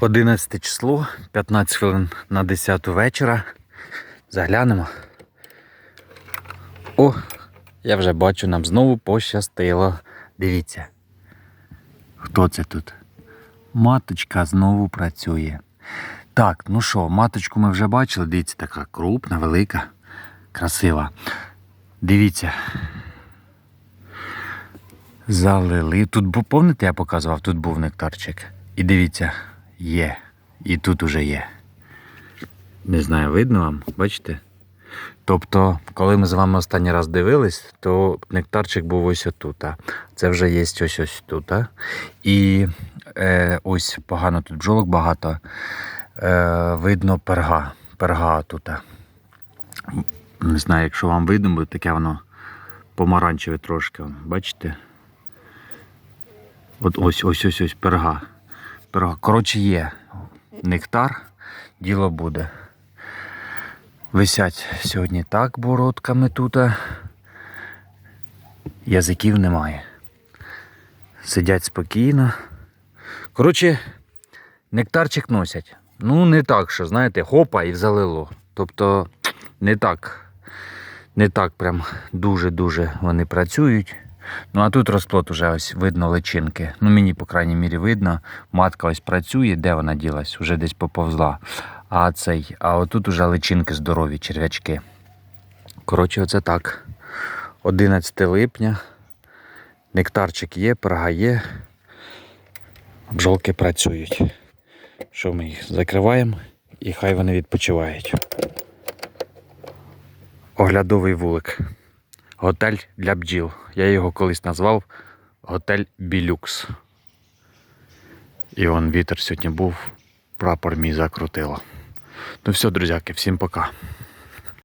11 число, 15 хвилин на 10 вечора. Заглянемо. О, я вже бачу, нам знову пощастило. Дивіться. Хто це тут? Маточка знову працює. Так, ну що, маточку ми вже бачили. Дивіться, така крупна, велика, красива. Дивіться. Залили. Тут пам'ятаєте, я показував, тут був нектарчик. І дивіться, є. І тут уже є. Не знаю, видно вам, бачите? Тобто, коли ми з вами останній раз дивились, то нектарчик був ось отут. а Це вже є ось ось тут. а. І е, ось погано тут бджолок багато. Е, видно перга. Перга тут. а. Не знаю, якщо вам видно, буде таке воно помаранчеве трошки. Бачите? От ось ось ось ось перга. Коротше, є нектар, діло буде. Висять сьогодні так бородками тут. Язиків немає. Сидять спокійно. Коротше, нектарчик носять. Ну, не так, що, знаєте, хопа і залило. Тобто, не так. Не так прям дуже-дуже вони працюють. Ну а тут розплод уже ось видно личинки. Ну мені, по крайній мірі, видно. Матка ось працює, де вона ділась, уже десь поповзла. А цей, а отут уже личинки здорові, черв'ячки. Коротше, оце так. 11 липня. Нектарчик є, перга є. Бджолки працюють. Що ми їх закриваємо і хай вони відпочивають. Оглядовий вулик. Готель для бджіл. Я його колись назвав Готель Білюкс. І он вітер сьогодні був, прапор мій закрутило. Ну все, друзяки, всім пока.